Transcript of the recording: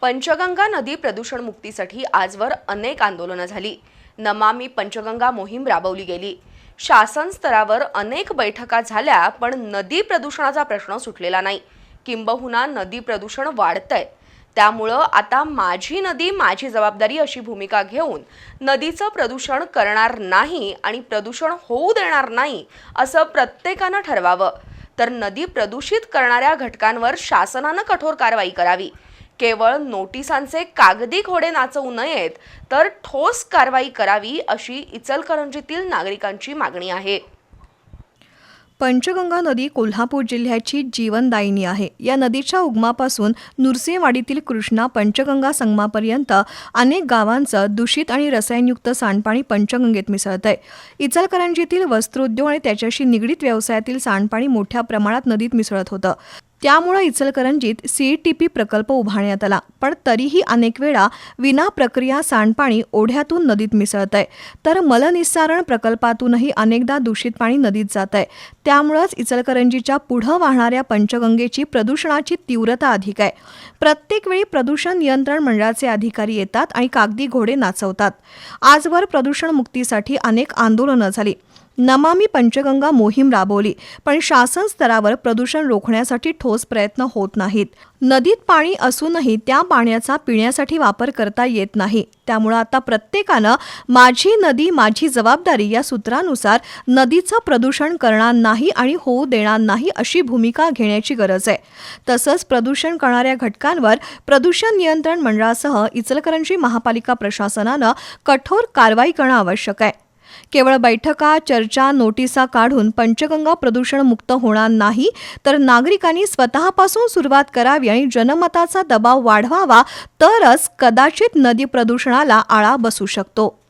पंचगंगा नदी प्रदूषण मुक्तीसाठी आजवर अनेक आंदोलनं झाली. नमामी पंचगंगा मोहीम राबवली गेली. शासन स्तरावर अनेक बैठका झाल्या पण नदी प्रदूषणाचा प्रश्न सुटलेला नाही. किंबहुना नदी प्रदूषण वाढतंय. त्यामुळं आता माझी नदी माझी जबाबदारी अशी भूमिका घेऊन नदीचं प्रदूषण करणार नाही आणि प्रदूषण होऊ देणार नाही असं प्रत्येकानं ठरवावं. तर नदी प्रदूषित करणाऱ्या घटकांवर शासनानं कठोर कारवाई करावी. केवळ नोटिसांचे कागदी घोडे नाचवू नयेत तर ठोस कारवाई करावी अशी इचलकरंजीतील नागरिकांची मागणी आहे. पंचगंगा नदी कोल्हापूर जिल्ह्याची जीवनदायिनी आहे. या नदीच्या उगमापासून नुरसेवाडीतील कृष्णा पंचगंगा संगमापर्यंत अनेक गावांचं दूषित आणि रसायनयुक्त सांडपाणी पंचगंगेत मिसळत आहे इचलकरंजीतील वस्त्रोद्योग आणि त्याच्याशी निगडीत व्यवसायातील सांडपाणी मोठ्या प्रमाणात नदीत मिसळत होतं. त्यामुळे इचलकरंजीत सीईटीपी प्रकल्प उभारण्यात आला. पण तरीही अनेक वेळा विना प्रक्रिया सांडपाणी ओढ्यातून नदीत मिसळत आहे तर मलनिस्सारण प्रकल्पातूनही अनेकदा दूषित पाणी नदीत जात आहे त्यामुळंच इचलकरंजीच्या पुढं वाहणाऱ्या पंचगंगेची प्रदूषणाची तीव्रता अधिक आहे. प्रत्येक वेळी प्रदूषण नियंत्रण मंडळाचे अधिकारी येतात आणि कागदी घोडे नाचवतात. आजवर प्रदूषण मुक्तीसाठी अनेक आंदोलनं झाली. नमामी पंचगंगा मोहीम राबवली पण शासन स्तरावर प्रदूषण रोखण्यासाठी ठोस प्रयत्न होत नाहीत. नदीत पाणी असूनही त्या पाण्याचा पिण्यासाठी वापर करता येत नाही. त्यामुळं आता प्रत्येकानं माझी नदी माझी जबाबदारी या सूत्रानुसार नदीचं प्रदूषण करणार नाही आणि होऊ देणार नाही अशी भूमिका घेण्याची गरज आहे. तसंच प्रदूषण करणाऱ्या घटकांवर प्रदूषण नियंत्रण मंडळासह इचलकरंजी महापालिका प्रशासनानं कठोर कारवाई करणं आवश्यक आहे. केवळ बैठका चर्चा नोटिसा काढून पंचगंगा प्रदूषण मुक्त होणार नाही तर नागरिकांनी स्वतःपासून सुरुवात करावी आणि जनमताचा दबाव वाढवावा तरच कदाचित नदी प्रदूषणाला आळा बसू शकतो.